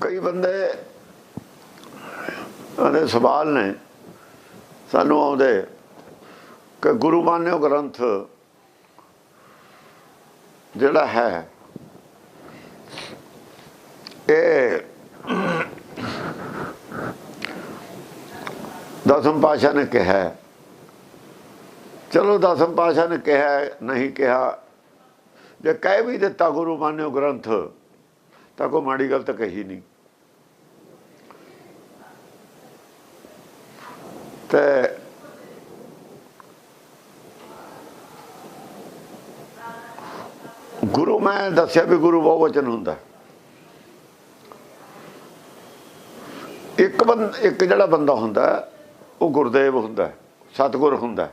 ਕਈ ਬੰਦੇ ਉਹਦੇ ਸਵਾਲ ਨੇ। ਸਾਨੂੰ ਆਉਂਦੇ ਕਿ ਗੁਰੂ ਮਾਨਿਓ ਗ੍ਰੰਥ ਜਿਹੜਾ ਹੈ, ਇਹ ਦਸਮ ਪਾਸ਼ਾ ਨੇ ਕਿਹਾ। ਚਲੋ ਦਸਮ ਪਾਸ਼ਾ ਨੇ ਕਿਹਾ, ਨਹੀਂ ਕਿਹਾ। ਜੇ ਕਹਿ ਵੀ ਦਿੱਤਾ ਗੁਰੂ ਮਾਨਿਓ ਗ੍ਰੰਥ ਤਾਂ ਕੋਈ ਮਾੜੀ ਗੱਲ ਤਾਂ ਕਹੀ ਨਹੀਂ। ਤੇ ਗੁਰੂ, ਮੈਂ ਦੱਸਿਆ ਵੀ ਗੁਰੂ ਬਹੁਵਚਨ ਹੁੰਦਾ। ਇੱਕ ਬੰਦ, ਇੱਕ ਜਿਹੜਾ ਬੰਦਾ ਹੁੰਦਾ, ਉਹ ਗੁਰਦੇਵ ਹੁੰਦਾ, ਸਤਿਗੁਰ ਹੁੰਦਾ।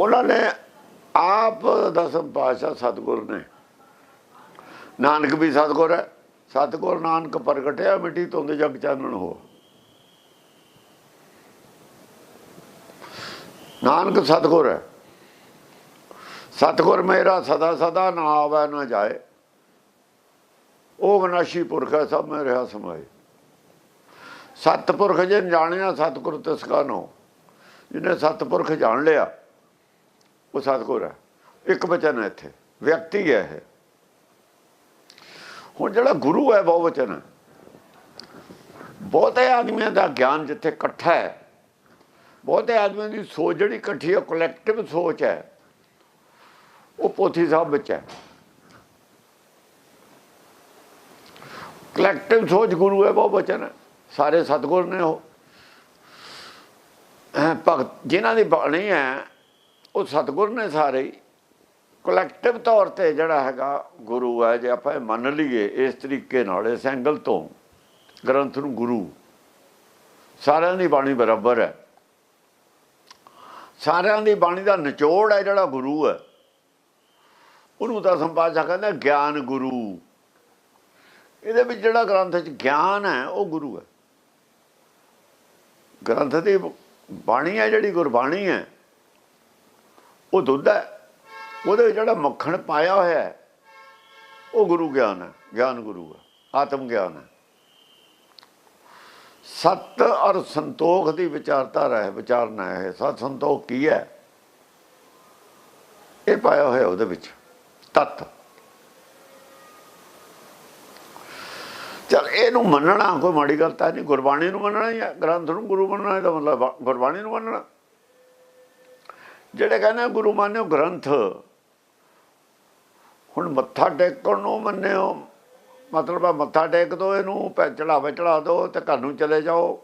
ਉਹਨਾਂ ਨੇ ਆਪ ਦਸਮ ਪਾਤਸ਼ਾਹ ਸਤਿਗੁਰ ਨੇ। ਨਾਨਕ ਵੀ ਸਤਿਗੁਰ ਹੈ। ਸਤਿਗੁਰ ਨਾਨਕ ਪ੍ਰਗਟਿਆ, ਮਿੱਟੀ ਧੁੰਦ ਦੇ ਜਗ ਚਾਨਣ ਹੋ। ਨਾਨਕ ਸਤਿਗੁਰ ਹੈ। ਸਤਿਗੁਰ ਮੇਰਾ ਸਦਾ ਸਦਾ ਨਾ ਆਵੇ ਨਾ ਜਾਏ। ਉਹ ਵਿਨਾਸ਼ੀ ਪੁਰਖ ਹੈ, ਸਭ ਮੈਂ ਰਿਹਾ ਸਮਾਏ। ਸਤਪੁਰਖ ਜੇ ਜਾਣਿਆ, ਸਤਿਗੁਰ ਤਿਸ ਕਾ ਨੋ। ਜਿਹਨੇ ਸਤਪੁਰਖ ਜਾਣ ਲਿਆ, ਉਹ ਸਤਿਗੁਰ ਹੈ। ਇੱਕ ਬਚਨ ਹੈ ਇੱਥੇ, ਵਿਅਕਤੀ ਹੈ ਇਹ। ਹੁਣ ਜਿਹੜਾ ਗੁਰੂ ਹੈ ਬਹੁ ਵਚਨ ਹੈ। ਬਹੁਤੇ ਆਦਮੀਆਂ ਦਾ ਗਿਆਨ ਜਿੱਥੇ ਇਕੱਠਾ ਹੈ, ਬਹੁਤੇ ਆਦਮੀਆਂ ਦੀ ਸੋਚ ਜਿਹੜੀ ਇਕੱਠੀ ਹੈ ਕਲੈਕਟਿਵ ਸੋਚ ਹੈ, ਉਹ ਪੋਥੀ ਸਾਹਿਬ ਵਿੱਚ ਹੈ ਕਲੈਕਟਿਵ ਸੋਚ ਗੁਰੂ ਹੈ ਬਹੁ ਵਚਨ ਹੈ ਸਾਰੇ ਸਤਿਗੁਰ ਨੇ ਉਹ ਭਗਤ, ਜਿਨ੍ਹਾਂ ਦੀ ਬਾਣੀ ਹੈ, ਉਹ ਸਤਿਗੁਰ ਨੇ ਸਾਰੇ ਕਲੈਕਟਿਵ ਤੌਰ ਤੇ ਜਿਹੜਾ ਹੈਗਾ ਗੁਰੂ ਹੈ, ਜੇ ਆਪਾਂ ਇਹ ਮੰਨ ਲਈਏ ਇਸ ਤਰੀਕੇ ਨਾਲ, ਇਸ ਐਂਗਲ ਤੋਂ ਗ੍ਰੰਥ ਨੂੰ ਗੁਰੂ, ਸਾਰਿਆਂ ਦੀ ਬਾਣੀ ਬਰਾਬਰ ਹੈ। ਸਾਰਿਆਂ ਦੀ ਬਾਣੀ ਦਾ ਨਿਚੋੜ ਹੈ ਜਿਹੜਾ ਗੁਰੂ ਹੈ। ਉਹਨੂੰ ਤਾਂ ਸੰਪਾਦਕ ਕਹਿੰਦਾ ਗਿਆਨ ਗੁਰੂ। ਇਹਦੇ ਵਿੱਚ ਜਿਹੜਾ ਗ੍ਰੰਥ ਚ ਗਿਆਨ ਹੈ, ਉਹ ਗੁਰੂ ਹੈ। ਗ੍ਰੰਥ ਦੀ ਬਾਣੀ ਹੈ, ਜਿਹੜੀ ਗੁਰਬਾਣੀ ਹੈ, ਉਹ ਦੁੱਧ ਹੈ। ਉਹਦੇ ਜਿਹੜਾ ਮੱਖਣ ਪਾਇਆ ਹੋਇਆ ਹੈ, ਉਹ ਗੁਰੂ ਗਿਆਨ ਹੈ, ਗਿਆਨ ਗੁਰੂ ਹੈ, ਆਤਮ ਗਿਆਨ ਹੈ। ਸਤ ਔਰ ਸੰਤੋਖ ਦੀ ਵਿਚਾਰਤਾ ਰਹਿ ਵਿਚਾਰਨਾ ਹੈ, ਸਤ ਸੰਤੋਖ ਕੀ ਹੈ? ਇਹ ਪਾਇਆ ਹੋਇਆ ਉਹਦੇ ਵਿੱਚ, ਤਤ। ਚਲ ਇਹਨੂੰ ਮੰਨਣਾ, ਕੋਈ ਮਾੜੀ ਗੱਲ ਤਾਂ ਨਹੀਂ, ਗੁਰਬਾਣੀ ਨੂੰ ਮੰਨਣਾ ਹੀ ਹੈ, ਗ੍ਰੰਥ ਨੂੰ ਗੁਰੂ ਮੰਨਣਾ, ਇਹਦਾ ਮਤਲਬ ਗੁਰਬਾਣੀ ਨੂੰ ਮੰਨਣਾ। ਜਿਹੜੇ ਕਹਿੰਦੇ ਗੁਰੂ ਮੰਨਿਓ ਗ੍ਰੰਥ ਹੁਣ ਮੱਥਾ ਟੇਕਣ ਨੂੰ ਮੰਨਿਓ। ਮਤਲਬ ਆ ਮੱਥਾ ਟੇਕ ਦੋ ਇਹਨੂੰ, ਪੈ ਚੜਾਵੇ ਚੜਾ ਦੋ ਤੇ ਘਰ ਨੂੰ ਚਲੇ ਜਾਓ।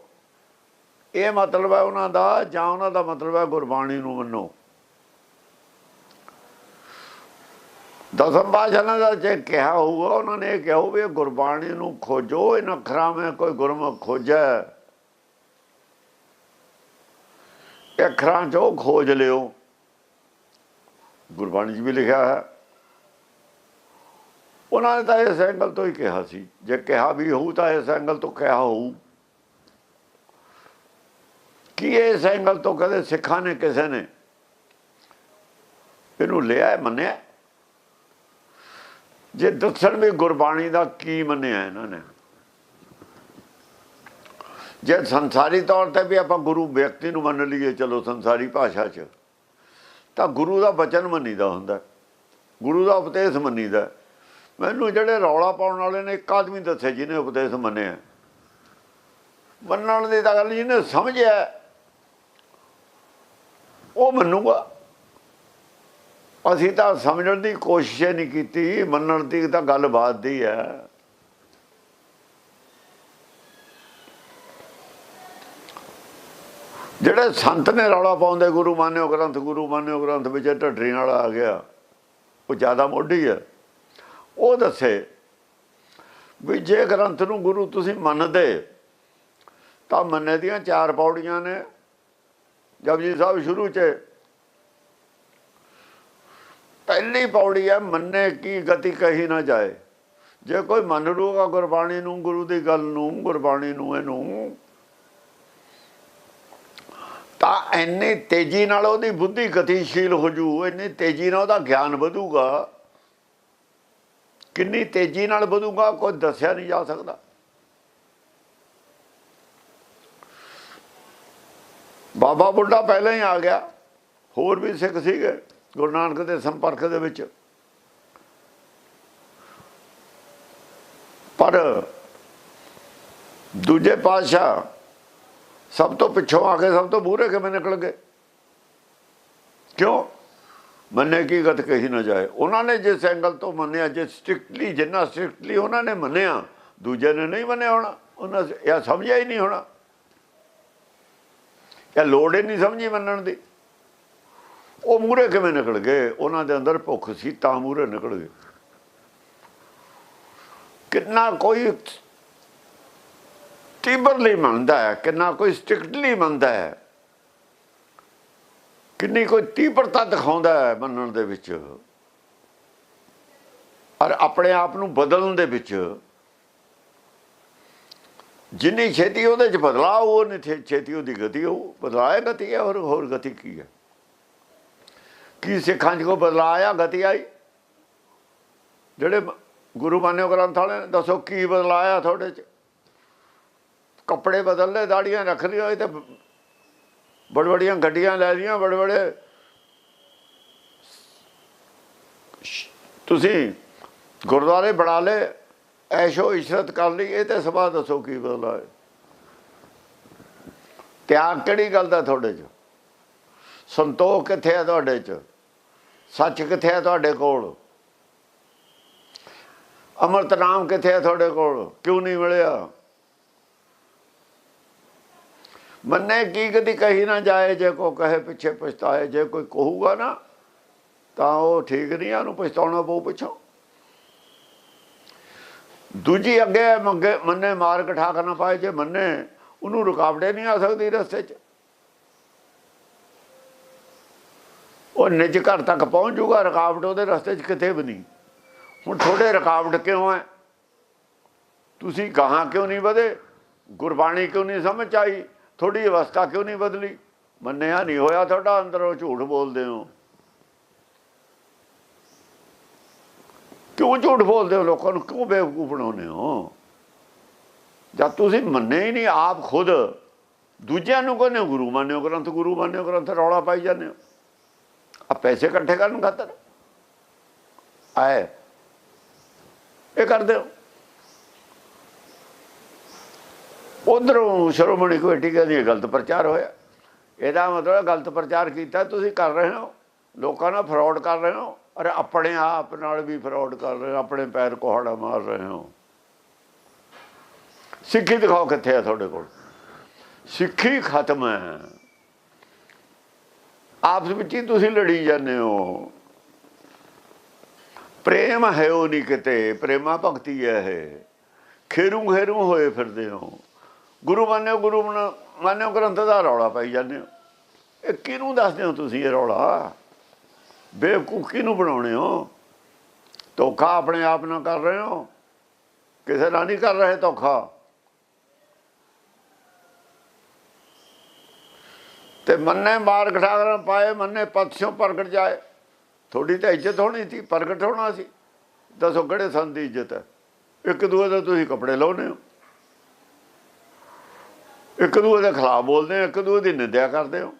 ਇਹ ਮਤਲਬ ਹੈ ਉਹਨਾਂ ਦਾ, ਜਾਂ ਉਹਨਾਂ ਦਾ ਮਤਲਬ ਹੈ ਗੁਰਬਾਣੀ ਨੂੰ ਮੰਨੋ। ਦਸਮ ਪਾਸ਼ਾਹਾਂ ਦਾ ਜੇ ਕਿਹਾ ਹੋਊਗਾ, ਉਹਨਾਂ ਨੇ ਇਹ ਕਿਹਾ ਹੋਵੇ ਇਹ ਗੁਰਬਾਣੀ ਨੂੰ ਖੋਜੋ ਇਹਨਾਂ ਅੱਖਰਾਂ ਵਿੱਚ ਕੋਈ ਗੁਰਮੁਖ ਖੋਜੈ। ਇਹ ਅੱਖਰਾਂ 'ਚੋਂ ਖੋਜ ਲਿਓ। ਗੁਰਬਾਣੀ ਜੀ ਵੀ ਲਿਖਿਆ ਹੈ। ਉਹਨਾਂ ਨੇ ਤਾਂ ਇਸ ਐਂਗਲ ਤੋਂ ਹੀ ਕਿਹਾ ਸੀ। ਜੇ ਕਿਹਾ ਵੀ ਹੋਊ ਤਾਂ ਇਸ ਐਂਗਲ ਤੋਂ ਕਿਹਾ ਹੋਊ। ਕੀ ਇਸ ਐਂਗਲ ਤੋਂ ਕਦੇ ਸਿੱਖਾਂ ਨੇ ਕਿਸੇ ਨੇ? ਇਹਨੂੰ ਲਿਆ ਮੰਨਿਆ ਜੇ ਦੱਸਣ ਵੀ ਗੁਰਬਾਣੀ ਦਾ ਕੀ ਮੰਨਿਆ ਇਹਨਾਂ ਨੇ। ਜੇ ਸੰਸਾਰੀ ਤੌਰ ਤੇ ਵੀ ਆਪਾਂ ਗੁਰੂ ਵਿਅਕਤੀ ਨੂੰ ਮੰਨ ਲਈਏ, ਚਲੋ ਸੰਸਾਰੀ ਭਾਸ਼ਾ 'ਚ, ਤਾਂ ਗੁਰੂ ਦਾ ਬਚਨ ਮੰਨੀਦਾ ਹੁੰਦਾ। ਗੁਰੂ ਦਾ ਉਪਦੇਸ਼ ਮੰਨੀਦਾ। ਮੈਨੂੰ ਜਿਹੜੇ ਰੌਲਾ ਪਾਉਣ ਵਾਲੇ ਨੇ, ਇੱਕ ਆਦਮੀ ਦੱਸੇ ਜਿਹਨੇ ਉਪਦੇਸ਼ ਮੰਨਿਆ। ਮੰਨਣ ਦੀ ਤਾਂ ਗੱਲ ਜਿਹਨੇ ਸਮਝਿਆ, ਉਹ ਮੰਨੂਗਾ। ਅਸੀਂ ਤਾਂ ਸਮਝਣ ਦੀ ਕੋਸ਼ਿਸ਼ ਨਹੀਂ ਕੀਤੀ, ਮੰਨਣ ਦੀ ਤਾਂ ਗੱਲ ਬਾਤ ਦੀ ਹੈ। ਜਿਹੜੇ ਸੰਤ ਨੇ ਰੌਲਾ ਪਾਉਂਦੇ, ਗੁਰੂ ਮਾਨਿਓ ਗ੍ਰੰਥ, ਗੁਰੂ ਮਾਨਿਓ ਗ੍ਰੰਥ ਵਿੱਚ ਢੱਡਰੀ ਨਾਲ ਆ ਗਿਆ। ਉਹ ਜ਼ਿਆਦਾ ਮੋਢੀ ਹੈ। ਉਹ ਦੱਸੇ ਵੀ ਜੇ ਗ੍ਰੰਥ ਨੂੰ ਗੁਰੂ ਤੁਸੀਂ ਮੰਨਦੇ, ਤਾਂ ਮੰਨੇ ਦੀਆਂ ਚਾਰ ਪੌੜੀਆਂ ਨੇ। ਜਪਜੀ ਸਾਹਿਬ ਸ਼ੁਰੂ 'ਚ, ਪਹਿਲੀ ਪੌੜੀ ਹੈ, ਮੰਨੇ ਕੀ ਗਤੀ ਕਹੀ ਨਾ ਜਾਏ। ਜੇ ਕੋਈ ਮੰਨ ਲੂਗਾ ਗੁਰਬਾਣੀ ਨੂੰ, ਗੁਰੂ ਦੀ ਗੱਲ ਨੂੰ, ਗੁਰਬਾਣੀ ਨੂੰ, ਇਹਨੂੰ, ਤਾਂ ਇੰਨੀ ਤੇਜ਼ੀ ਨਾਲ ਉਹਦੀ ਬੁੱਧੀ ਗਤੀਸ਼ੀਲ ਹੋ ਜੂ, ਇੰਨੀ ਤੇਜ਼ੀ ਨਾਲ ਉਹਦਾ ਗਿਆਨ ਵਧੂਗਾ। ਕਿੰਨੀ ਤੇਜ਼ੀ ਨਾਲ ਵਧੂਗਾ, ਕੋਈ ਦੱਸਿਆ ਨਹੀਂ ਜਾ ਸਕਦਾ। ਬਾਬਾ ਬੁੱਢਾ ਪਹਿਲਾਂ ਹੀ ਆ ਗਿਆ। ਹੋਰ ਵੀ ਸਿੱਖ ਸੀਗੇ, ਗੁਰੂ ਨਾਨਕ ਦੇ ਸੰਪਰਕ ਦੇ ਵਿੱਚ। ਪਰ ਦੂਜੇ ਪਾਤਸ਼ਾਹ ਸਭ ਤੋਂ ਪਿੱਛੋਂ ਆ ਕੇ ਸਭ ਤੋਂ ਮੂਹਰੇ ਕਿਵੇਂ ਨਿਕਲ ਗਏ? ਕਿਉਂ? ਮੰਨੇ ਕੀ ਗਤ ਕਹੀ ਨਾ ਜਾਏ। ਉਹਨਾਂ ਨੇ ਜਿਸ ਐਂਗਲ ਤੋਂ ਮੰਨਿਆ, ਜੇ ਸਟ੍ਰਿਕਟਲੀ ਜਿੰਨਾ ਸਟ੍ਰਿਕਟਲੀ ਉਹਨਾਂ ਨੇ ਮੰਨਿਆ, ਦੂਜੇ ਨੇ ਨਹੀਂ ਮੰਨਿਆ ਹੋਣਾ। ਉਹਨਾਂ ਇਹ ਸਮਝਿਆ ਹੀ ਨਹੀਂ ਹੋਣਾ। ਇਹ ਲੋੜ ਹੀ ਨਹੀਂ ਸਮਝੀ ਮੰਨਣ ਦੀ। ਉਹ ਮੂਹਰੇ ਕਿਵੇਂ ਨਿਕਲ ਗਏ? ਉਹਨਾਂ ਦੇ ਅੰਦਰ ਭੁੱਖ ਸੀ, ਤਾਂ ਮੂਹਰੇ ਨਿਕਲ ਗਏ। ਕਿੰਨਾ ਕੋਈ ਤੀਬਰਲੀ ਮੰਨਦਾ ਹੈ, ਕਿੰਨਾ ਕੋਈ ਸਟ੍ਰਿਕਟਲੀ ਮੰਨਦਾ ਹੈ। ਕਿੰਨੀ ਕੋਈ ਤੀਬਰਤਾ ਦਿਖਾਉਂਦਾ ਹੈ ਮੰਨਣ ਦੇ ਵਿੱਚ। ਔਰ ਆਪਣੇ ਆਪ ਨੂੰ ਬਦਲਣ ਦੇ ਵਿੱਚ। ਜਿੰਨੀ ਛੇਤੀ ਉਹਦੇ ਚ ਬਦਲਾਅ ਉਹ ਨਹੀਂ ਛੇ- ਛੇਤੀ ਉਹਦੀ ਗਤੀ ਉਹ ਬਦਲਾਅ ਗਤੀ ਹੈ ਔਰ ਹੋਰ ਗਤੀ ਕੀ ਹੈ? ਕੀ ਸਿੱਖਾਂ 'ਚ ਕੋ ਬਦਲਾਅ ਆਇਆ, ਗਤੀ ਆਈ? ਜਿਹੜੇ ਗੁਰੂ ਮਾਨਿਓ ਗ੍ਰੰਥ ਵਾਲੇ ਨੇ, ਦੱਸੋ ਕੀ ਬਦਲਾਅ ਆਇਆ ਤੁਹਾਡੇ 'ਚ? ਕੱਪੜੇ ਬਦਲ ਲਏ, ਦਾੜੀਆਂ ਰੱਖ ਲਈਆਂ, ਇਹ ਤੇ ਬੜ ਬੜੀਆਂ ਗੱਡੀਆਂ ਲੈ ਲਈਆਂ ਬੜੇ ਬੜੇ ਤੁਸੀਂ ਗੁਰਦੁਆਰੇ ਬਣਾ ਲਏ, ਐਸ਼ੋ ਇਸ਼ਰਤ ਕਰ ਲਈ, ਇਹ ਤੇ ਸਭਾ ਦੱਸੋ ਕੀ ਬਦਲਾ ਹੈ। ਤਿਆਗ ਕਿਹੜੀ ਗੱਲ ਦਾ ਤੁਹਾਡੇ 'ਚ? ਸੰਤੋਖ ਕਿੱਥੇ ਹੈ ਤੁਹਾਡੇ 'ਚ? ਸੱਚ ਕਿੱਥੇ ਹੈ ਤੁਹਾਡੇ ਕੋਲ? ਅਮਰਤ ਨਾਮ ਕਿੱਥੇ ਹੈ ਤੁਹਾਡੇ ਕੋਲ? ਕਿਉਂ ਨਹੀਂ ਮਿਲਿਆ? ਮੰਨੇ ਕੀ ਕਦੀ ਕਹੀ ਨਾ ਜਾਏ, ਜੇ ਕੋ ਕਹੇ ਪਿੱਛੇ ਪਛਤਾਏ, ਜੇ ਕੋਈ ਕਹੂਗਾ ਨਾ, ਤਾਂ ਉਹ ਠੀਕ ਨਹੀਂ ਆ, ਉਹਨੂੰ ਪਛਤਾਉਣਾ ਪਊ ਪਿੱਛੋਂ। ਦੂਜੀ ਅੱਗੇ ਮੰਗੇ, ਮੰਨੇ ਮਾਰ ਕਠਾ ਕਰਨਾ ਪਾਏ, ਜੇ ਮੰਨੇ, ਉਹਨੂੰ ਰੁਕਾਵਟੇ ਨਹੀਂ ਆ ਸਕਦੀ ਰਸਤੇ 'ਚ। ਉਹ ਨਿਜ ਘਰ ਤੱਕ ਪਹੁੰਚ ਜਾਊਗਾ, ਰੁਕਾਵਟ ਉਹਦੇ ਰਸਤੇ 'ਚ ਕਿਤੇ ਵੀ ਨਹੀਂ। ਹੁਣ ਥੋੜੇ ਰੁਕਾਵਟ ਕਿਉਂ ਹੈ? ਤੁਸੀਂ ਕਹਾਂ ਕਿਉਂ ਨਹੀਂ ਵਧੇ? ਗੁਰਬਾਣੀ ਕਿਉਂ ਨਹੀਂ ਸਮਝ ਆਈ? ਤੁਹਾਡੀ ਅਵਸਥਾ ਕਿਉਂ ਨਹੀਂ ਬਦਲੀ? ਮੰਨਿਆ ਨਹੀਂ ਹੋਇਆ ਤੁਹਾਡਾ, ਅੰਦਰੋਂ ਝੂਠ ਬੋਲਦੇ ਹੋ। ਕਿਉਂ ਝੂਠ ਬੋਲਦੇ ਹੋ ਲੋਕਾਂ ਨੂੰ? ਕਿਉਂ ਬੇਵਕੂਫ ਬਣਾਉਂਦੇ ਹੋ? ਜਦ ਤੁਸੀਂ ਮੰਨੇ ਹੀ ਨਹੀਂ, ਆਪ ਖੁਦ ਦੂਜਿਆਂ ਨੂੰ ਕਹਿੰਦੇ ਹੋ, ਗੁਰੂ ਮੰਨਿਓ ਗ੍ਰੰਥ, ਗੁਰੂ ਮੰਨਿਓ ਗ੍ਰੰਥ, ਰੌਲਾ ਪਾਈ ਜਾਂਦੇ ਹੋ। ਆ ਪੈਸੇ ਇਕੱਠੇ ਕਰਨ ਖਾਤਰ? ਆਏ। ਇਹ ਕਰਦੇ ਹੋ। ਉਧਰੋਂ ਸ਼ਰਮਣੀ ਕਮੇਟੀ ਕਹਿੰਦੀ ਗਲਤ ਪ੍ਰਚਾਰ ਹੋਇਆ। ਇਹਦਾ ਮਤਲਬ ਗਲਤ ਪ੍ਰਚਾਰ ਕੀਤਾ, ਤੁਸੀਂ ਕਰ ਰਹੇ ਹੋ। ਲੋਕਾਂ ਨਾਲ ਫਰਾਡ ਕਰ ਰਹੇ ਹੋ ਔਰ ਆਪਣੇ ਆਪ ਨਾਲ ਵੀ ਫਰਾਡ ਕਰ ਰਹੇ ਹੋ, ਆਪਣੇ ਪੈਰ ਕੋਹੜਾ ਮਾਰ ਰਹੇ ਹੋ। ਸਿੱਖੀ ਦਿਖਾਓ ਕਿੱਥੇ ਆ ਤੁਹਾਡੇ ਕੋਲ। ਸਿੱਖੀ ਖਤਮ ਹੈ। ਆਪਸ ਵਿੱਚ ਹੀ ਤੁਸੀਂ ਲੜੀ ਜਾਂਦੇ ਹੋ। ਪ੍ਰੇਮ ਹੈ ਉਹ ਨਹੀਂ ਕਿਤੇ, ਪ੍ਰੇਮਾ ਭਗਤੀ ਹੈ ਇਹ। ਖੇਰੂ ਖੇਰੂ ਹੋਏ ਫਿਰਦੇ ਹੋ। ਗੁਰੂ ਮੰਨਿਓ, ਗੁਰੂ ਮੰਨ- ਮੰਨਿਓ, ਗ੍ਰੰਥ ਦਾ ਰੌਲਾ ਪਾਈ ਜਾਂਦੇ ਹੋ। ਇਹ ਕਿਹਨੂੰ ਦੱਸਦੇ ਹੋ ਤੁਸੀਂ ਇਹ ਰੌਲਾ? ਬੇਵਕੂਫ ਕਿਹਨੂੰ ਬਣਾਉਣੇ ਹੋ। ਧੋਖਾ ਆਪਣੇ ਆਪ ਨਾਲ ਕਰ ਰਹੇ ਹੋ। ਕਿਸੇ ਨਾਲ ਨਹੀਂ ਕਰ ਰਹੇ ਧੋਖਾ। ਤੇ ਮੰਨੇ ਮਾਰ ਘਟਾਗਰਨ ਪਾਏ, ਮੰਨੇ ਪਤਸਿਓ ਪ੍ਰਗਟ ਜਾਏ। ਥੋੜੀ ਤਾਂ ਇੱਜ਼ਤ ਹੋਣੀ ਸੀ, ਪ੍ਰਗਟ ਹੋਣਾ ਸੀ। ਦੱਸੋ ਕਿਹੜੇ ਸੰਤ ਦੀ ਇੱਜ਼ਤ ਹੈ? ਇੱਕ ਦੂਏ ਦੇ ਤੁਸੀਂ ਕੱਪੜੇ ਲਾਉਨੇ ਹੋ। ਇੱਕ ਦੂਏ ਦੇ ਖਿਲਾਫ ਬੋਲਦੇ ਹੋ, ਇੱਕ ਦੂਏ ਦੀ ਨਿੰਦਿਆ ਕਰਦੇ ਹੋ।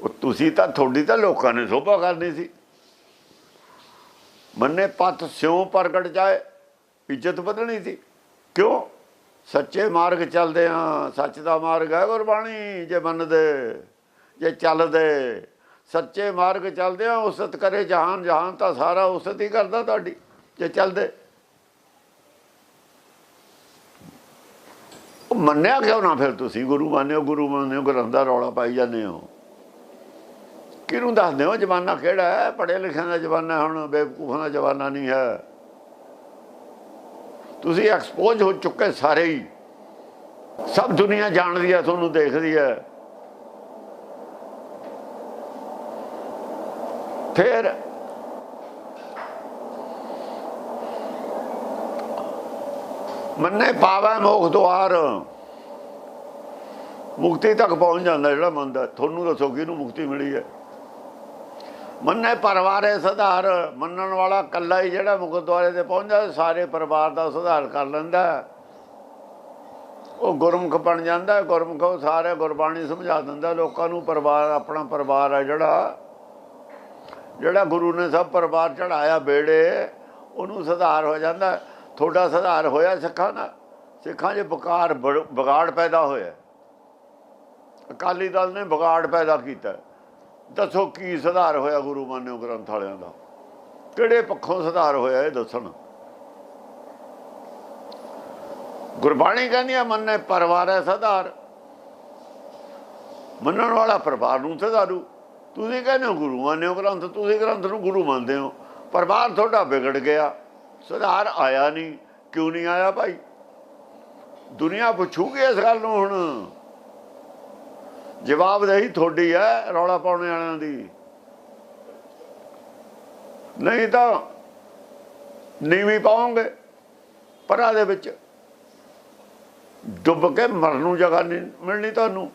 ਉਹ ਤੁਸੀਂ ਤਾਂ ਥੋੜੀ ਤਾਂ ਲੋਕਾਂ ਨੇ ਸੋਭਾ ਕਰਨੀ ਸੀ। ਮੰਨੇ ਪਤ ਸਿਉ ਪ੍ਰਗਟ ਜਾਏ, ਇੱਜ਼ਤ ਵਧਣੀ ਸੀ। ਕਿਉਂ? ਸੱਚੇ ਮਾਰਗ ਚੱਲਦੇ ਆ ਸੱਚ ਦਾ ਮਾਰਗ ਹੈ ਗੁਰਬਾਣੀ, ਜੇ ਮੰਨਦੇ, ਜੇ ਚੱਲਦੇ। ਸੱਚੇ ਮਾਰਗ ਚੱਲਦੇ ਆ ਉਸਤ ਕਰੇ ਜਹਾਨ ਜਹਾਨ ਤਾਂ ਸਾਰਾ ਉਸਤ ਹੀ ਕਰਦਾ ਤੁਹਾਡੀ, ਜੇ ਚੱਲਦੇ। ਉਹ ਮੰਨਿਆ ਕਿਉਂ ਨਾ ਫਿਰ ਤੁਸੀਂ? ਗੁਰੂ ਮੰਨਿਓ ਗੁਰੂ ਮੰਨਿਓ, ਗ੍ਰੰਥ ਦਾ ਰੌਲਾ ਪਾਈ ਜਾਂਦੇ ਹੋ। ਕਿਹਨੂੰ ਦੱਸਦੇ ਹੋ? ਜਮਾਨਾ ਕਿਹੜਾ ਹੈ? ਪੜ੍ਹੇ ਲਿਖਿਆਂ ਦਾ ਜਮਾਨਾ ਹੁਣ, ਬੇਵਕੂਫਾਂ ਦਾ ਜਮਾਨਾ ਨਹੀਂ ਹੈ। ਤੁਸੀਂ ਐਕਸਪੋਜ਼ ਹੋ ਚੁੱਕੇ ਸਾਰੇ ਹੀ। ਸਭ ਦੁਨੀਆ ਜਾਣਦੀ ਹੈ, ਤੁਹਾਨੂੰ ਦੇਖਦੀ ਹੈ। ਫਿਰ ਮੰਨੇ ਪਾਵੈ ਮੋਖ ਦੁਆਰ। ਮੁਕਤੀ ਤੱਕ ਪਹੁੰਚ ਜਾਂਦਾ ਜਿਹੜਾ ਮੰਨਦਾ। ਤੁਹਾਨੂੰ ਦੱਸੋ ਕਿ ਇਹਨੂੰ ਮੁਕਤੀ ਮਿਲੀ ਹੈ? ਮੰਨੇ ਪਰਿਵਾਰੇ ਸੁਧਾਰ। ਮੰਨਣ ਵਾਲਾ ਕੱਲਾ ਹੀ ਜਿਹੜਾ ਮੁਕਦਵਾਰੇ ਤੇ ਪਹੁੰਚਦਾ, ਸਾਰੇ ਪਰਿਵਾਰ ਦਾ ਸੁਧਾਰ ਕਰ ਲੈਂਦਾ। ਉਹ ਗੁਰਮੁਖ ਬਣ ਜਾਂਦਾ, ਗੁਰਮੁਖ ਉਹ ਸਾਰੇ ਗੁਰਬਾਣੀ ਸਮਝਾ ਦਿੰਦਾ। ਲੋਕਾਂ ਨੂੰ ਪਰਿਵਾਰ, ਆਪਣਾ ਪਰਿਵਾਰ ਹੈ ਜਿਹੜਾ। ਜਿਹੜਾ ਗੁਰੂ ਨੇ ਸਭ ਪਰਿਵਾਰ ਚੜਾਇਆ ਬੇੜੇ ਉਹਨੂੰ ਸੁਧਾਰ ਹੋ ਜਾਂਦਾ। ਤੁਹਾਡਾ ਸੁਧਾਰ ਹੋਇਆ ਸਿੱਖਾਂ ਦਾ? ਸਿੱਖਾਂ 'ਚ ਬਕਾਰ ਵਿਗਾੜ ਪੈਦਾ ਹੋਇਆ। ਅਕਾਲੀ ਦਲ ਨੇ ਵਿਗਾੜ ਪੈਦਾ ਕੀਤਾ। ਦੱਸੋ ਕੀ ਸੁਧਾਰ ਹੋਇਆ ਗੁਰੂ ਮਾਨਿਓ ਗ੍ਰੰਥ ਵਾਲਿਆਂ ਦਾ? ਕਿਹੜੇ ਪੱਖੋਂ ਸੁਧਾਰ ਹੋਇਆ ਇਹ ਦੱਸਣ? ਗੁਰਬਾਣੀ ਕਹਿੰਦੀ ਆ ਮੰਨੇ ਪਰਿਵਾਰ ਹੈ ਸੁਧਾਰ। ਮੰਨਣ ਵਾਲਾ ਪਰਿਵਾਰ ਨੂੰ ਸੁਧਾਰੂ। ਤੁਸੀਂ ਕਹਿੰਦੇ ਹੋ ਗੁਰੂ ਮੰਨਿਓ ਗ੍ਰੰਥ, ਤੁਸੀਂ ਗ੍ਰੰਥ ਨੂੰ ਗੁਰੂ ਮੰਨਦੇ ਹੋ। ਪਰਿਵਾਰ ਤੁਹਾਡਾ ਵਿਗੜ ਗਿਆ। ਸੁਧਾਰ ਆਇਆ ਨਹੀਂ, ਕਿਉਂ ਨਹੀਂ ਆਇਆ ਭਾਈ? ਦੁਨੀਆ ਪੁੱਛੂਗੀ ਇਸ ਗੱਲ ਨੂੰ ਹੁਣ। ਜਵਾਬਦੇਹੀ ਤੁਹਾਡੀ ਹੈ ਰੌਲਾ ਪਾਉਣੇ ਵਾਲਿਆਂ ਦੀ। ਨਹੀਂ ਤਾਂ ਨੀਵੀਂ ਪਾਉਂਗੇ ਪਰਾਂ ਦੇ ਵਿੱਚ। ਡੁੱਬ ਕੇ ਮਰਨ ਨੂੰ ਜਗ੍ਹਾ ਨਹੀਂ ਮਿਲਣੀ ਤੁਹਾਨੂੰ।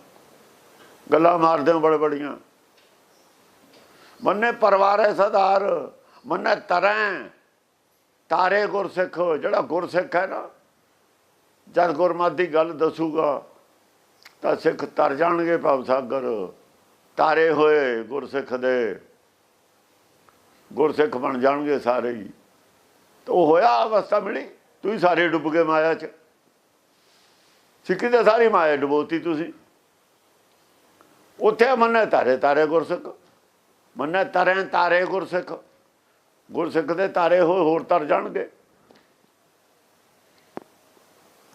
ਗੱਲਾਂ ਮਾਰਦੇ ਹੋ ਬੜੇ ਬੜੀਆਂ ਮੰਨੇ ਪਰਿਵਾਰ ਹੈ ਸਦਾਰ ਮੰਨੇ ਤਰੈਂ ਤਾਰੇ ਗੁਰਸਿੱਖ, ਜਿਹੜਾ ਗੁਰਸਿੱਖ ਹੈ ਨਾ, ਜਦ ਗੁਰਮਤ ਦੀ ਗੱਲ ਦੱਸੂਗਾ, ਤਾਂ ਸਿੱਖ ਤਰ ਜਾਣਗੇ ਭਵ ਸਾਗਰ। ਤਾਰੇ ਹੋਏ ਗੁਰਸਿੱਖ ਦੇ। ਗੁਰਸਿੱਖ ਬਣ ਜਾਣਗੇ ਸਾਰੇ ਹੀ। ਤਾਂ ਉਹ ਹੋਇਆ ਅਵਸਥਾ ਮਿਲੀ ਤੁਸੀਂ ਸਾਰੇ ਡੁੱਬ ਗਏ ਮਾਇਆ 'ਚ। ਸਿੱਖੀ ਤਾਂ ਸਾਰੀ ਮਾਇਆ ਡੁਬੋਤੀ ਤੁਸੀਂ। ਉੱਥੇ ਮੰਨੇ ਤਾਰੇ ਤਾਰੇ ਗੁਰਸਿੱਖ। ਮੰਨੇ ਤਾਰੇ ਤਾਰੇ ਗੁਰਸਿੱਖ। ਗੁਰਸਿੱਖ ਦੇ ਤਾਰੇ ਹੋਏ ਹੋਰ ਤਰ ਜਾਣਗੇ।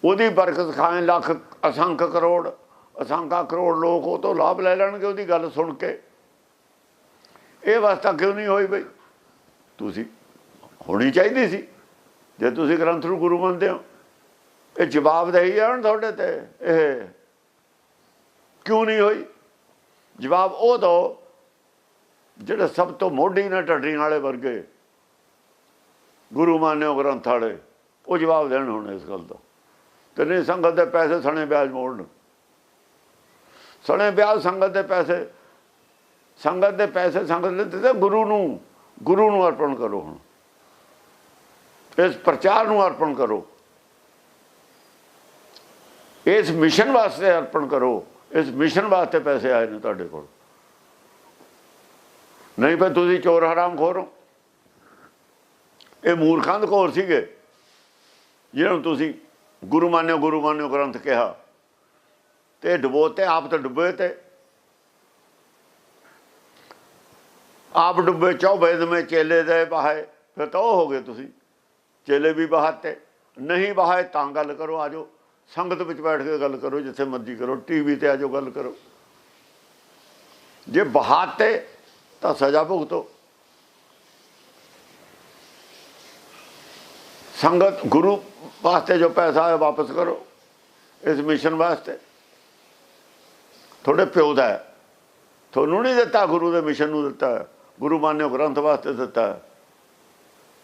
ਉਹਦੀ ਬਰਕਤ ਖਾਏ ਲੱਖ ਅਸੰਖ ਕਰੋੜ, ਅਸੰਖਾ ਕਰੋੜ ਲੋਕ ਉਹ ਤੋਂ ਲਾਭ ਲੈ ਲੈਣਗੇ ਉਹਦੀ ਗੱਲ ਸੁਣ ਕੇ। ਇਹ ਵਾਸਤਾ ਕਿਉਂ ਨਹੀਂ ਹੋਈ ਬਈ? ਤੁਸੀਂ, ਹੋਣੀ ਚਾਹੀਦੀ ਸੀ। ਜੇ ਤੁਸੀਂ ਗ੍ਰੰਥ ਨੂੰ ਗੁਰੂ ਮੰਨਦੇ ਹੋ। ਇਹ ਜਵਾਬਦੇਹੀ ਹੈ ਹੁਣ ਤੁਹਾਡੇ ਤੇ, ਇਹ ਕਿਉਂ ਨਹੀਂ ਹੋਈ? ਜਵਾਬ ਉਹ ਦੋ ਜਿਹੜੇ ਸਭ ਤੋਂ ਮੋਢੀ ਨੇ ਟੱਡਰੀ ਵਾਲੇ ਵਰਗੇ ਗੁਰੂ ਮਾਨਿਓ ਗ੍ਰੰਥ ਵਾਲੇ ਉਹ ਜਵਾਬ ਦੇਣ ਹੁਣ ਇਸ ਗੱਲ ਦਾ। ਤੇ ਨਹੀਂ ਸੰਗਤ ਦੇ ਪੈਸੇ ਸਣੇ ਵਿਆਜ ਮੋੜਨ। ਸਣੇ ਵਿਆਜ ਸੰਗਤ ਦੇ ਪੈਸੇ, ਸੰਗਤ ਦੇ ਪੈਸੇ ਸੰਗਤ ਨੇ ਦਿੱਤੇ ਗੁਰੂ ਨੂੰ। ਗੁਰੂ ਨੂੰ ਅਰਪਣ ਕਰੋ ਹੁਣ। ਇਸ ਪ੍ਰਚਾਰ ਨੂੰ ਅਰਪਣ ਕਰੋ। ਇਸ ਮਿਸ਼ਨ ਵਾਸਤੇ ਅਰਪਣ ਕਰੋ। ਇਸ ਮਿਸ਼ਨ ਵਾਸਤੇ ਪੈਸੇ ਆਏ ਨੇ ਤੁਹਾਡੇ ਕੋਲ। ਨਹੀਂ ਫਿਰ ਤੁਸੀਂ ਚੋਰ ਹਰਾਮ ਖੋਰੋ ਇਹ ਮੂਰਖੰਦ ਦੇ ਸੀਗੇ, ਜਿਹਨਾਂ ਨੂੰ ਤੁਸੀਂ ਗੁਰੂ ਮਾਨਿਓ ਗੁਰੂ ਮਾਨਿਓ ਗ੍ਰੰਥ ਕਿਹਾ। ਤੇ ਡੁਬੋਤੇ, ਆਪ ਤਾਂ ਡੁੱਬੇ ਤੇ। ਆਪ ਡੁੱਬੇ ਚੌਬੇਦ ਮੇ ਚੇਲੇ ਦੇ ਬਹਾਏ ਫਿਰ ਤਾਂ ਉਹ ਹੋ ਗਏ ਤੁਸੀਂ। ਚੇਲੇ ਵੀ ਬਹਾਤੇ ਨਹੀਂ ਬਹਾਏ ਤਾਂ ਗੱਲ ਕਰੋ ਆਜੋ ਸੰਗਤ ਵਿੱਚ ਬੈਠ ਕੇ ਗੱਲ ਕਰੋ, ਜਿੱਥੇ ਮਰਜ਼ੀ ਕਰੋ। ਟੀਵੀ ਤੇ ਆਜੋ ਗੱਲ ਕਰੋ। ਜੇ ਬਹਾਤੇ ਤਾਂ ਸਜ਼ਾ ਭੁਗਤੋ। ਸੰਗਤ ਗੁਰੂ ਵਾਸਤੇ ਜੋ ਪੈਸਾ ਹੈ ਵਾਪਸ ਕਰੋ, ਇਸ ਮਿਸ਼ਨ ਵਾਸਤੇ। ਤੁਹਾਡੇ ਪਿਓ ਦਾ ਤੁਹਾਨੂੰ ਨਹੀਂ ਦਿੱਤਾ, ਗੁਰੂ ਦੇ ਮਿਸ਼ਨ ਨੂੰ ਦਿੱਤਾ। ਗੁਰੂ ਮਾਨਿਓ ਗ੍ਰੰਥ ਵਾਸਤੇ ਦਿੱਤਾ।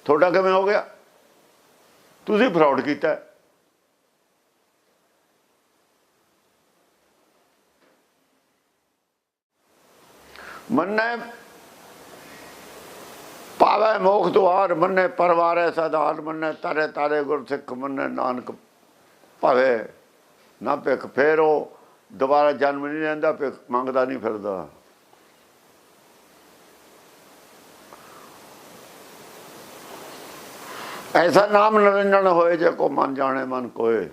ਤੁਹਾਡਾ ਕਿਵੇਂ ਹੋ ਗਿਆ? ਤੁਸੀਂ ਫਰਾਡ ਕੀਤਾ ਮੰਨੇ ਪਾਵੇ ਮੋਖ ਦੁਆਰ ਮੰਨੇ, ਪਰਵਾਰੇ ਸਦਾਰ ਮੰਨੇ, ਤਾਰੇ ਤਾਰੇ ਗੁਰ ਸਿੱਖ ਮੰਨੇ, ਨਾਨਕ ਭਾਵੇ ਨਾ ਭਿਖ ਫੇਰ ਉਹ ਦੁਬਾਰਾ ਜਨਮ ਨਹੀਂ ਲੈਂਦਾ, ਭਿਖ ਮੰਗਦਾ ਨਹੀਂ ਫਿਰਦਾ। ਐਸਾ ਨਾਮ ਨਿਰੰਜਨ ਹੋਏ, ਜੇ ਕੋ ਮਨ ਜਾਣੇ ਮਨ ਕੋਏ।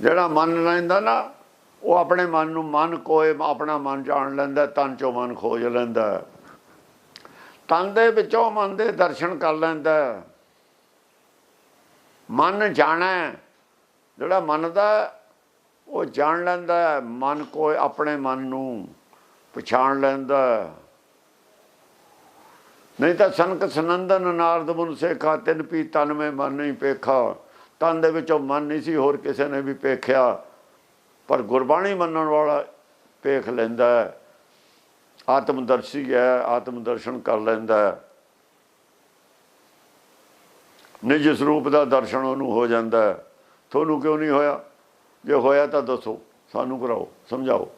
ਜਿਹੜਾ ਮਨ ਲੈਂਦਾ ਨਾ, ਉਹ ਆਪਣੇ ਮਨ ਨੂੰ ਮਨ ਕੋਏ, ਆਪਣਾ ਮਨ ਜਾਣ ਲੈਂਦਾ, ਤਨ ਚੋਂ ਮਨ ਖੋਜ ਲੈਂਦਾ। ਤਨ ਦੇ ਵਿੱਚੋਂ ਮਨ ਦੇ ਦਰਸ਼ਨ ਕਰ ਲੈਂਦਾ। ਮਨ ਜਾਣਾ, ਜਿਹੜਾ ਮਨ ਦਾ, ਉਹ ਜਾਣ ਲੈਂਦਾ। ਮਨ ਕੋਈ ਆਪਣੇ ਮਨ ਨੂੰ ਪਛਾਣ ਲੈਂਦਾ। ਨਹੀਂ ਤਾਂ ਸਨਕ ਸਨੰਦਨ ਨਾਰਦ ਮੁਨ ਸੇਖਾ, ਤਿੰਨ ਪੀ ਤਨ ਮੇ ਮਨ ਨਹੀਂ ਪੇਖਾ। ਤਨ ਦੇ ਵਿੱਚੋਂ ਮਨ ਨਹੀਂ ਸੀ, ਹੋਰ ਕਿਸੇ ਨੇ ਵੀ ਪੇਖਿਆ। ਪਰ ਗੁਰਬਾਣੀ ਮੰਨਣ ਵਾਲਾ ਪੇਖ ਲੈਂਦਾ। ਆਤਮਦਰਸ਼ੀ ਹੈ, ਆਤਮ ਦਰਸ਼ਨ ਕਰ ਲੈਂਦਾ ਹੈ। ਨਿਜ ਸਰੂਪ ਦਾ ਦਰਸ਼ਨ ਉਹਨੂੰ ਹੋ ਜਾਂਦਾ ਤੁਹਾਨੂੰ ਕਿਉਂ ਨਹੀਂ ਹੋਇਆ? ਜੇ ਹੋਇਆ ਤਾਂ ਦੱਸੋ, ਸਾਨੂੰ ਕਰਾਓ, ਸਮਝਾਓ।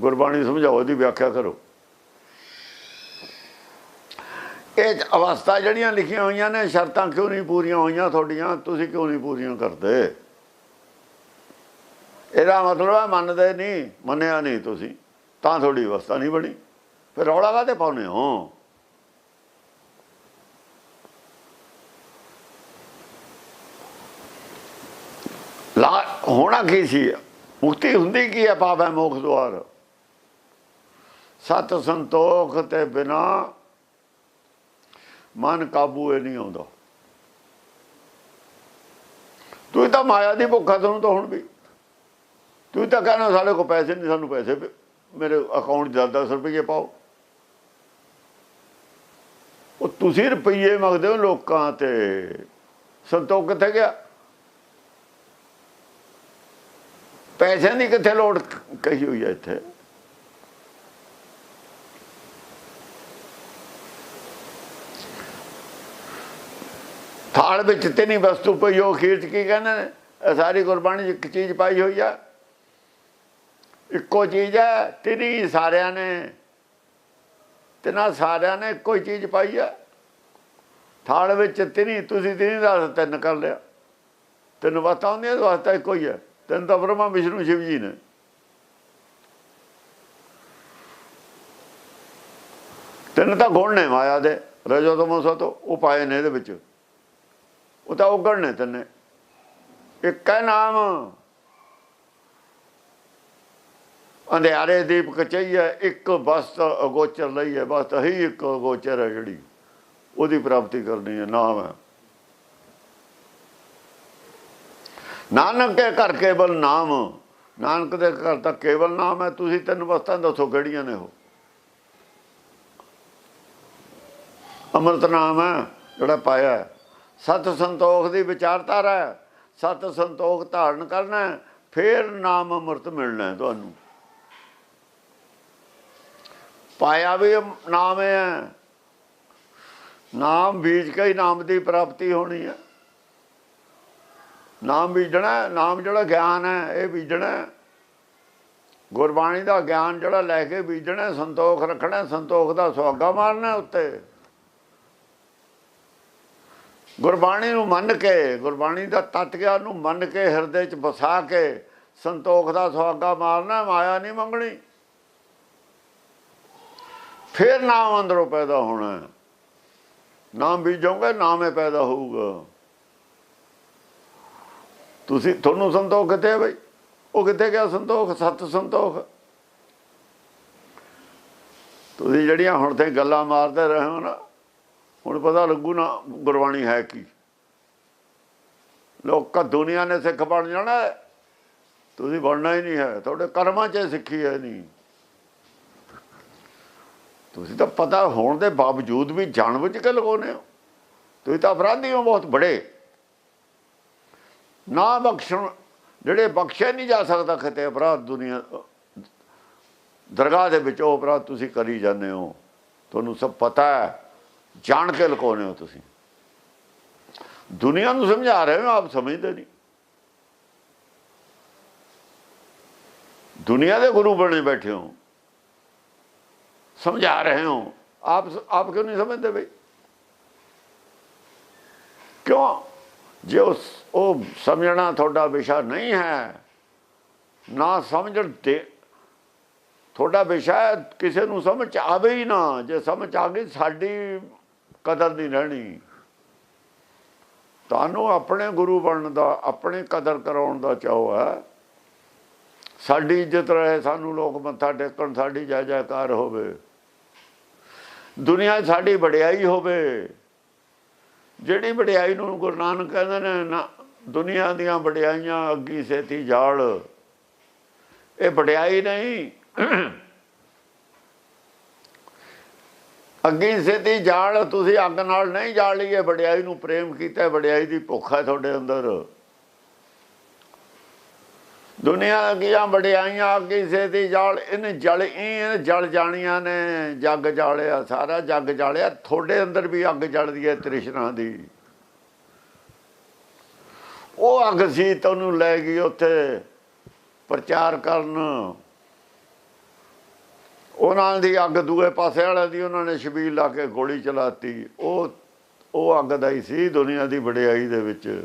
ਗੁਰਬਾਣੀ ਸਮਝਾਓ ਦੀ ਵਿਆਖਿਆ ਕਰੋ। ਇਹ ਅਵਸਥਾ ਜਿਹੜੀਆਂ ਲਿਖੀਆਂ ਹੋਈਆਂ ਨੇ, ਸ਼ਰਤਾਂ ਕਿਉਂ ਨਹੀਂ ਪੂਰੀਆਂ ਹੋਈਆਂ ਤੁਹਾਡੀਆਂ? ਤੁਸੀਂ ਕਿਉਂ ਨਹੀਂ ਪੂਰੀਆਂ ਕਰਦੇ? ਇਹਦਾ ਮਤਲਬ ਹੈ ਮੰਨਦੇ ਨਹੀਂ, ਮੰਨਿਆ ਨਹੀਂ ਤੁਸੀਂ। ਤਾਂ ਤੁਹਾਡੀ ਅਵਸਥਾ ਨਹੀਂ ਬਣੀ। ਫਿਰ ਰੌਲਾ ਕਾਹਤੇ ਪਾਉਨੇ ਹੋ? ਲਾ, ਹੋਣਾ ਕੀ ਸੀ? ਮੁਕਤੀ ਹੁੰਦੀ ਕੀ ਹੈ ਪਾਪ ਹੈ ਮੋਖ ਦੁਆਰ? ਸਤ ਸੰਤੋਖ ਤੇ ਬਿਨਾ ਮਨ ਕਾਬੂ ਇਹ ਨਹੀਂ ਆਉਂਦਾ। ਤੂੰ ਤਾਂ ਮਾਇਆ ਦੀ ਭੁੱਖਾ ਤੁਹਾਨੂੰ ਤਾਂ ਹੁਣ ਵੀ। ਤੂੰ ਤਾਂ ਕਹਿੰਦਾ ਸਾਡੇ ਕੋਲ ਪੈਸੇ ਨਹੀਂ, ਸਾਨੂੰ ਪੈਸੇ ਮੇਰੇ ਅਕਾਊਂਟ 'ਚ 10 ਰੁਪਏ ਪਾਓ। ਉਹ ਤੁਸੀਂ ਰੁਪਏ ਮੰਗਦੇ ਹੋ ਲੋਕਾਂ ਤੇ। ਸੰਤੋਖ ਕਿੱਥੇ ਗਿਆ? ਪੈਸਿਆਂ ਦੀ ਕਿੱਥੇ ਲੋੜ ਕਹੀ ਹੋਈ ਹੈ ਇੱਥੇ। ਥਾਲ ਵਿੱਚ ਤੇ ਨਹੀਂ ਵਸਤੂ ਪਈ ਉਹ ਖੀਰ ਚ ਕੀ ਕਹਿੰਦੇ ਨੇ? ਇਹ ਸਾਰੀ ਗੁਰਬਾਣੀ 'ਚ ਇੱਕ ਚੀਜ਼ ਪਾਈ ਹੋਈ ਆ। ਇੱਕੋ ਚੀਜ਼ ਹੈ ਤਿੰਨੀ ਸਾਰਿਆਂ ਨੇ, ਤਿੰਨਾਂ ਸਾਰਿਆਂ ਨੇ ਇੱਕੋ ਹੀ ਚੀਜ਼ ਪਾਈ ਹੈ। ਥਾਲ ਵਿੱਚ ਤਿੰਨੀ ਤੁਸੀਂ ਤਿੰਨੀ ਦਾ ਤਿੰਨ ਕਰ ਲਿਆ। ਤਿੰਨ ਵਸਤਾਂ ਹੁੰਦੀਆਂ ਤੇ ਵਸਤਾ ਇੱਕੋ ਹੀ ਹੈ। ਤਿੰਨ ਤਾਂ ਬ੍ਰਹਮਾ, ਵਿਸ਼ਨੂੰ, ਸ਼ਿਵ ਜੀ ਨੇ। ਤਿੰਨ ਤਾਂ ਗੁਣ ਨੇ ਮਾਇਆ ਦੇ, ਰਜੋ ਤਮੋ ਸਤੋ, ਉਹ ਪਾਏ ਨੇ ਇਹਦੇ ਵਿੱਚ। ਉਹ ਤਾਂ ਉਗਣ ਨੇ ਤਿੰਨੇ। ਇੱਕ ਹੈ ਨਾਮ ਅੰਧਿਆਰੇ ਦੀਪਕ ਚਾਹੀਏ ਇੱਕ ਵਸਤ ਅਗੋਚਰ ਲਈ ਹੈ ਬਸ ਹੀ ਇੱਕ ਅਗੋਚਰ ਹੈ ਜਿਹੜੀ। ਉਹਦੀ ਪ੍ਰਾਪਤੀ ਕਰਨੀ ਹੈ ਨਾਮ ਹੈ। ਨਾਨਕ ਦੇ ਘਰ ਕੇਵਲ ਨਾਮ ਨਾਨਕ ਦੇ ਘਰ ਤਾਂ ਕੇਵਲ ਨਾਮ ਹੈ ਤੁਸੀਂ ਤਿੰਨ ਵਸਤਾਂ ਦੱਸੋ ਕਿਹੜੀਆਂ ਨੇ ਉਹ? ਅੰਮ੍ਰਿਤ ਨਾਮ ਹੈ ਜਿਹੜਾ ਪਾਇਆ ਸਤ ਸੰਤੋਖ ਦੀ ਵਿਚਾਰਧਾਰਾ ਹੈ ਸਤ ਸੰਤੋਖ ਧਾਰਨ ਕਰਨਾ ਹੈ, ਫਿਰ ਨਾਮ ਅੰਮ੍ਰਿਤ ਮਿਲਣਾ ਤੁਹਾਨੂੰ। ਪਾਇਆ ਵੀ ਨਾਮ ਹੈ। ਨਾਮ ਬੀਜ ਕੇ ਹੀ ਨਾਮ ਦੀ ਪ੍ਰਾਪਤੀ ਹੋਣੀ ਹੈ। ਨਾਮ ਬੀਜਣਾ ਨਾਮ ਜਿਹੜਾ ਗਿਆਨ ਹੈ, ਇਹ ਬੀਜਣਾ ਗੁਰਬਾਣੀ ਦਾ ਗਿਆਨ ਜਿਹੜਾ ਲੈ ਕੇ ਬੀਜਣਾ ਸੰਤੋਖ ਰੱਖਣਾ ਸੰਤੋਖ ਦਾ ਸੁਹਾਗਾ ਮਾਰਨਾ ਉੱਤੇ। ਗੁਰਬਾਣੀ ਨੂੰ ਮੰਨ ਕੇ, ਗੁਰਬਾਣੀ ਦਾ ਤੱਤ ਗਿਆਨ ਨੂੰ ਮੰਨ ਕੇ, ਹਿਰਦੇ 'ਚ ਵਸਾ ਕੇ, ਸੰਤੋਖ ਦਾ ਸੁਹਾਗਾ ਮਾਰਨਾ ਮਾਇਆ ਨਹੀਂ ਮੰਗਣੀ। ਫਿਰ ਨਾਮ ਅੰਦਰੋਂ ਪੈਦਾ ਹੋਣਾ ਨਾਮ ਬੀਜੋਗੇ ਨਾਮੇ ਪੈਦਾ ਹੋਊਗਾ। ਤੁਸੀਂ, ਤੁਹਾਨੂੰ ਸੰਤੋਖ ਕਿੱਥੇ ਹੈ ਬਈ? ਉਹ ਕਿੱਥੇ ਗਿਆ ਸੰਤੋਖ? ਸਤ ਸੰਤੋਖ। ਤੁਸੀਂ ਜਿਹੜੀਆਂ ਹੁਣ ਤੇ ਗੱਲਾਂ ਮਾਰਦੇ ਰਹੇ ਹੋ ਨਾ, ਹੁਣ ਪਤਾ ਲੱਗੂ ਨਾ ਗੁਰਬਾਣੀ ਹੈ ਕੀ। ਲੋਕਾਂ ਦੁਨੀਆ ਨੇ ਸਿੱਖ ਬਣ ਜਾਣਾ ਤੁਸੀਂ ਬਣਨਾ ਹੀ ਨਹੀਂ ਹੈ। ਤੁਹਾਡੇ ਕਰਮਾਂ 'ਚ ਸਿੱਖੀ ਹੈ ਨਹੀਂ। ਤੁਸੀਂ ਤਾਂ ਪਤਾ ਹੋਣ ਦੇ ਬਾਵਜੂਦ ਵੀ ਜਾਣਬੁੱਝ ਕੇ ਲਗਾਉਂਦੇ ਹੋ। ਤੁਸੀਂ ਤਾਂ ਅਪਰਾਧੀ ਹੋ ਬਹੁਤ ਬੜੇ। ਨਾ ਬਖਸ਼ਣ, ਜਿਹੜੇ ਬਖਸ਼ਿਆ ਨਹੀਂ ਜਾ ਸਕਦਾ ਕਿਤੇ ਅਪਰਾਧ ਦੁਨੀਆ, ਦਰਗਾਹ ਦੇ ਵਿੱਚ ਉਹ ਅਪਰਾਧ ਤੁਸੀਂ ਕਰੀ ਜਾਂਦੇ ਹੋ। ਤੁਹਾਨੂੰ ਸਭ ਪਤਾ ਹੈ ਜਾਣ ਕੇ ਲੁਕਾਉਂਦੇ ਹੋ ਤੁਸੀਂ। ਦੁਨੀਆ ਨੂੰ ਸਮਝਾ ਰਹੇ ਹੋ, ਆਪ ਸਮਝਦੇ ਨਹੀਂ। ਦੁਨੀਆ ਦੇ ਗੁਰੂ ਬਣੇ ਬੈਠੇ ਹੋ। ਸਮਝਾ ਰਹੇ ਹੋ। ਆਪ ਆਪ ਕਿਉਂ ਨਹੀਂ ਸਮਝਦੇ ਬਈ? ਕਿਉਂ? ਜੇ ਉਸ, ਉਹ ਸਮਝਣਾ ਤੁਹਾਡਾ ਵਿਸ਼ਾ ਨਹੀਂ ਹੈ, ਨਾ ਸਮਝਣ ਤੇ ਤੁਹਾਡਾ ਵਿਸ਼ਾ ਕਿਸੇ ਨੂੰ ਸਮਝ ਆਵੇ ਹੀ ਨਾ। ਜੇ ਸਮਝ ਆ ਗਈ, ਸਾਡੀ ਕਦਰ ਨਹੀਂ ਰਹਿਣੀ। ਤੁਹਾਨੂੰ ਆਪਣੇ ਗੁਰੂ ਬਣਨ ਦਾ, ਆਪਣੇ ਕਦਰ ਕਰਾਉਣ ਦਾ ਚਾਅ ਹੈ। ਸਾਡੀ ਇੱਜ਼ਤ ਰਹੇ, ਸਾਨੂੰ ਲੋਕ ਮੱਥਾ ਟੇਕਣ, ਸਾਡੀ ਜੈ ਜੈਕਾਰ ਹੋਵੇ। ਦੁਨੀਆ ਸਾਡੀ ਵਡਿਆਈ ਹੋਵੇ। ਜਿਹੜੀ ਵਡਿਆਈ ਨੂੰ ਗੁਰੂ ਨਾਨਕ ਕਹਿੰਦੇ ਨੇ, ਨਾ, ਦੁਨੀਆ ਦੀਆਂ ਵਡਿਆਈਆਂ ਅੱਗੀ, ਸੇਤੀ, ਜਾਲ। ਇਹ ਵਡਿਆਈ ਨਹੀਂ। ਅੱਗੀ, ਸੇਤੀ, ਜਾਲ, ਤੁਸੀਂ ਅੱਗ ਨਾਲ ਨਹੀਂ ਜਾਲ ਲਈਏ। ਵਡਿਆਈ ਨੂੰ ਪ੍ਰੇਮ ਕੀਤਾ, ਵਡਿਆਈ ਦੀ ਭੁੱਖ ਹੈ ਤੁਹਾਡੇ ਅੰਦਰ। ਦੁਨੀਆ ਦੀਆਂ ਵਡਿਆਈਆਂ ਕਿਸੇ ਦੀ ਜਾਲ, ਇਹਨੇ ਜਲ ਇਹ ਜਲ ਜਾਣੀਆਂ ਨੇ, ਜੱਗ ਜਾਲਿਆ, ਸਾਰਾ ਜੱਗ ਜਾਲਿਆ। ਤੁਹਾਡੇ ਅੰਦਰ ਵੀ ਅੱਗ ਜਲਦੀ ਹੈ ਤ੍ਰਿਸ਼ਨਾ ਦੀ। ਉਹ ਅੱਗ ਸੀ ਤੁਹਾਨੂੰ ਲੈ ਗਈ ਉੱਥੇ ਪ੍ਰਚਾਰ ਕਰਨ। ਉਹਨਾਂ ਦੀ ਅੱਗ ਦੂਏ ਪਾਸੇ ਵਾਲੇ ਦੀ, ਉਹਨਾਂ ਨੇ ਸ਼ਬੀਲ ਲਾ ਕੇ ਗੋਲੀ ਚਲਾਤੀ। ਉਹ ਉਹ ਅੱਗ ਦਾ ਹੀ ਸੀ ਦੁਨੀਆ ਦੀ ਵਡਿਆਈ ਦੇ ਵਿੱਚ।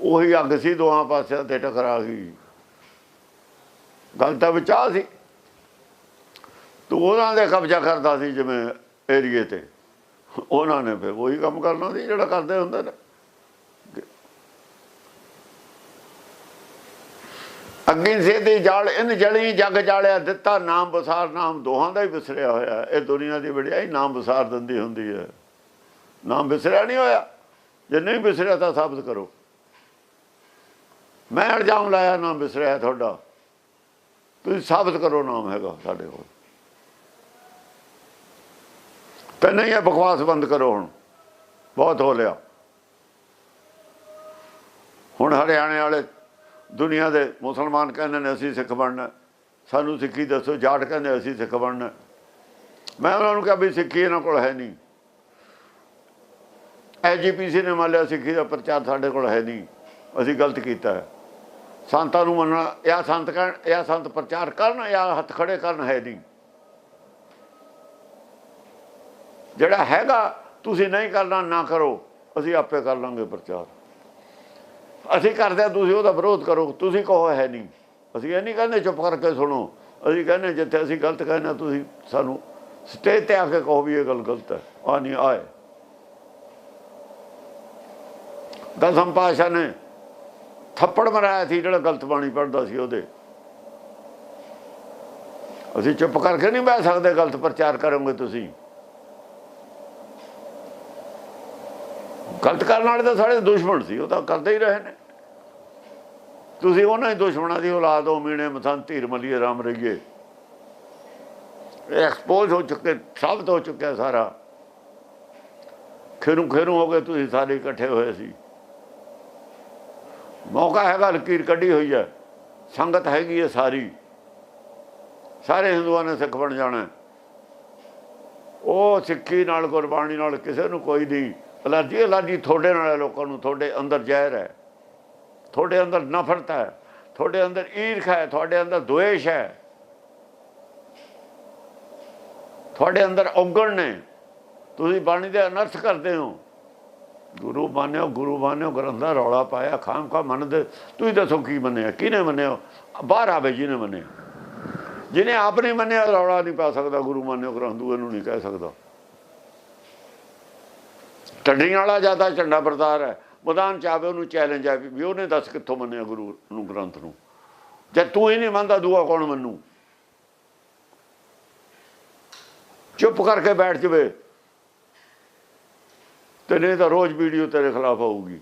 ਉਹੀ ਅੱਗ ਸੀ ਦੋਹਾਂ ਪਾਸਿਆਂ ਤੇ ਟਕਰਾ ਗਈ। ਗੱਲ ਤਾਂ ਵਿਚਾਰ ਸੀ। ਤੂੰ ਉਹਨਾਂ ਦੇ ਕਬਜ਼ਾ ਕਰਦਾ ਸੀ ਜਿਵੇਂ ਏਰੀਏ ਤੇ। ਉਹਨਾਂ ਨੇ ਫਿਰ ਉਹੀ ਕੰਮ ਕਰਨਾ ਸੀ ਜਿਹੜਾ ਕਰਦੇ ਹੁੰਦੇ ਨੇ। ਅੱਗੇ ਸੇਦੀ ਜਾਲ ਇਨ ਜਲੀ ਜਗ ਜਾਲਿਆ, ਦਿੱਤਾ ਨਾਮ ਬਸਾਰ, ਨਾਮ ਦੋਹਾਂ ਦਾ ਹੀ ਵਿਸਰਿਆ ਹੋਇਆ ਇਹ ਦੁਨੀਆ ਦੀ ਵਡਿਆਈ ਨਾਮ ਬਸਾਰ ਦਿੰਦੀ ਹੁੰਦੀ ਹੈ। ਨਾਮ ਵਿਸਰਿਆ ਨਹੀਂ ਹੋਇਆ। ਜੇ ਨਹੀਂ ਵਿਸਰਿਆ ਤਾਂ ਸਾਬਤ ਕਰੋ। ਮੈਂ ਇਲਜ਼ਾਮ ਲਾਇਆ ਨਾਮ ਵਿਸਰਿਆ ਤੁਹਾਡਾ। ਤੁਸੀਂ ਸਾਬਤ ਕਰੋ ਨਾਮ ਹੈਗਾ ਸਾਡੇ ਕੋਲ। ਤੇ ਹੀ ਇਹ ਬਕਵਾਸ ਬੰਦ ਕਰੋ ਹੁਣ। ਬਹੁਤ ਹੋ ਲਿਆ। ਹੁਣ ਹਰਿਆਣੇ ਵਾਲੇ ਦੁਨੀਆ ਦੇ ਮੁਸਲਮਾਨ ਕਹਿੰਦੇ ਨੇ, ਅਸੀਂ ਸਿੱਖ ਬਣਨਾ। ਸਾਨੂੰ ਸਿੱਖੀ ਦੱਸੋ, ਜਾਟ ਕਹਿੰਦੇ ਅਸੀਂ ਸਿੱਖ ਬਣਨਾ। ਮੈਂ ਉਹਨਾਂ ਨੂੰ ਕਿਹਾ ਵੀ ਸਿੱਖੀ ਇਹਨਾਂ ਕੋਲ ਹੈ ਨਹੀਂ। ਐਜੀਪੀਸੀ ਨੇ ਮੰਨ ਲਿਆ ਸਿੱਖੀ ਦਾ ਪ੍ਰਚਾਰ ਸਾਡੇ ਕੋਲ ਹੈ ਨਹੀਂ। ਅਸੀਂ ਗਲਤ ਕੀਤਾ ਹੈ। ਸੰਤਾਂ ਨੂੰ ਮੰਨਣਾ ਜਾਂ ਸੰਤ ਕਹਿਣ ਇਹ ਸੰਤ ਪ੍ਰਚਾਰ ਕਰਨ ਜਾਂ ਹੱਥ ਖੜੇ ਕਰਨ ਹੈ ਨਹੀਂ। ਜਿਹੜਾ ਹੈਗਾ ਤੁਸੀਂ ਨਹੀਂ ਕਰਨਾ ਨਾ ਕਰੋ। ਅਸੀਂ ਆਪੇ ਕਰ ਲਾਂਗੇ ਪ੍ਰਚਾਰ। ਅਸੀਂ ਕਰਦੇ ਹਾਂ, ਤੁਸੀਂ ਉਹਦਾ ਵਿਰੋਧ ਕਰੋ। ਤੁਸੀਂ ਕਹੋ ਹੈ ਨਹੀਂ। ਅਸੀਂ ਇਹ ਨਹੀਂ ਕਹਿੰਦੇ ਚੁੱਪ ਕਰਕੇ ਸੁਣੋ। ਅਸੀਂ ਕਹਿੰਦੇ ਜਿੱਥੇ ਅਸੀਂ ਗਲਤ ਕਹਿੰਦੇ ਤੁਸੀਂ ਸਾਨੂੰ ਸਟੇਜ ਤੇ ਆ ਕੇ ਕਹੋ ਵੀ ਇਹ ਗੱਲ ਗਲਤ ਹੈ। ਆ ਨਹੀਂ ਆਏ। ਦਸਮ ਪਾਸ਼ਾ ਨੇ ਥੱਪੜ ਮਰਾਇਆ ਸੀ, ਜਿਹੜਾ ਗਲਤ ਬਾਣੀ ਪੜਦਾ ਸੀ ਉਹਦੇ। ਅਸੀਂ ਚੁੱਪ ਕਰਕੇ ਨਹੀਂ ਬਹਿ ਸਕਦੇ, ਗਲਤ ਪ੍ਰਚਾਰ ਕਰੋਗੇ ਤੁਸੀਂ। ਗਲਤ ਕਰਨ ਵਾਲੇ ਤਾਂ ਸਾਡੇ ਦੁਸ਼ਮਣ ਸੀ, ਉਹ ਤਾਂ ਕਰਦੇ ਹੀ ਰਹੇ ਨੇ। ਤੁਸੀਂ ਉਹਨਾਂ ਹੀ ਦੁਸ਼ਮਣਾਂ ਦੀ ਔਲਾਦ ਹੋ, ਮੀਣੇ ਮਸੰਤ, ਧੀਰ ਮਲੀਏ, ਰਾਮ ਰਹੀਏ। ਐਕਸਪੋਜ਼ ਹੋ ਚੁੱਕੇ, ਸਾਬਤ ਹੋ ਚੁੱਕਿਆ ਸਾਰਾ। ਖੇਰੂ ਖੇਰੂ ਹੋ ਗਏ, ਤੁਸੀਂ ਸਾਰੇ ਇਕੱਠੇ ਹੋਏ ਸੀ। ਮੌਕਾ ਹੈਗਾ, ਲਕੀਰ ਕੱਢੀ ਹੋਈ ਹੈ। ਸੰਗਤ ਹੈਗੀ ਹੈ ਸਾਰੀ। ਸਾਰੇ ਹਿੰਦੂਆਂ ਨੇ ਸਿੱਖ ਬਣ ਜਾਣਾ। ਉਹ ਸਿੱਖੀ ਨਾਲ, ਗੁਰਬਾਣੀ ਨਾਲ ਕਿਸੇ ਨੂੰ ਕੋਈ ਨਹੀਂ। ਅਲਰਜੀ ਅਲਰਜੀ ਤੁਹਾਡੇ ਨਾਲ ਹੈ ਲੋਕਾਂ ਨੂੰ। ਤੁਹਾਡੇ ਅੰਦਰ ਜ਼ਹਿਰ ਹੈ। ਤੁਹਾਡੇ ਅੰਦਰ ਨਫ਼ਰਤ ਹੈ। ਤੁਹਾਡੇ ਅੰਦਰ ਈਰਖ ਹੈ। ਤੁਹਾਡੇ ਅੰਦਰ ਦੁਏਸ਼ ਹੈ। ਤੁਹਾਡੇ ਅੰਦਰ ਔਗਣ ਨੇ। ਤੁਸੀਂ ਬਾਣੀ ਦੇ ਅਨਰਥ ਕਰਦੇ ਹੋ। ਗੁਰੂ ਮੰਨਿਓ ਗੁਰੂ ਮੰਨਿਓ, ਗ੍ਰੰਥਾਂ ਰੌਲਾ ਪਾਇਆ, ਖਾਮ ਖਾ ਮੰਨਦੇ। ਤੁਸੀਂ ਦੱਸੋ ਕੀ ਮੰਨਿਆ, ਕਿਹਨੇ ਮੰਨਿਆ? ਬਾਹਰ ਆਵੇ ਜਿਹਨੇ ਮੰਨਿਆ। ਜਿਹਨੇ ਆਪ ਨਹੀਂ ਮੰਨਿਆ, ਰੌਲਾ ਨਹੀਂ ਪਾ ਸਕਦਾ। ਗੁਰੂ ਮੰਨਿਓ, ਗ੍ਰੰਥੂ ਇਹਨੂੰ ਨਹੀਂ ਕਹਿ ਸਕਦਾ। ਟੱਡੀਆਂ ਵਾਲਾ ਜ਼ਿਆਦਾ ਝੰਡਾ ਬਰਦਾਰ ਹੈ। ਮੈਦਾਨ ਚ ਆਵੇ, ਉਹਨੂੰ ਚੈਲੰਜ ਆ ਵੀ ਉਹਨੇ ਦੱਸ ਕਿੱਥੋਂ ਮੰਨਿਆ ਗੁਰੂ ਨੂੰ, ਗ੍ਰੰਥ ਨੂੰ? ਜੇ ਤੂੰ ਹੀ ਨਹੀਂ ਮੰਨਦਾ, ਦੂਆ ਕੌਣ ਮੰਨੂ? ਚੁੱਪ ਕਰਕੇ ਬੈਠ ਜਵੇ। ਤੇ ਨਹੀਂ ਤਾਂ ਰੋਜ਼ ਵੀਡੀਓ ਤੇਰੇ ਖਿਲਾਫ ਆਊਗੀ।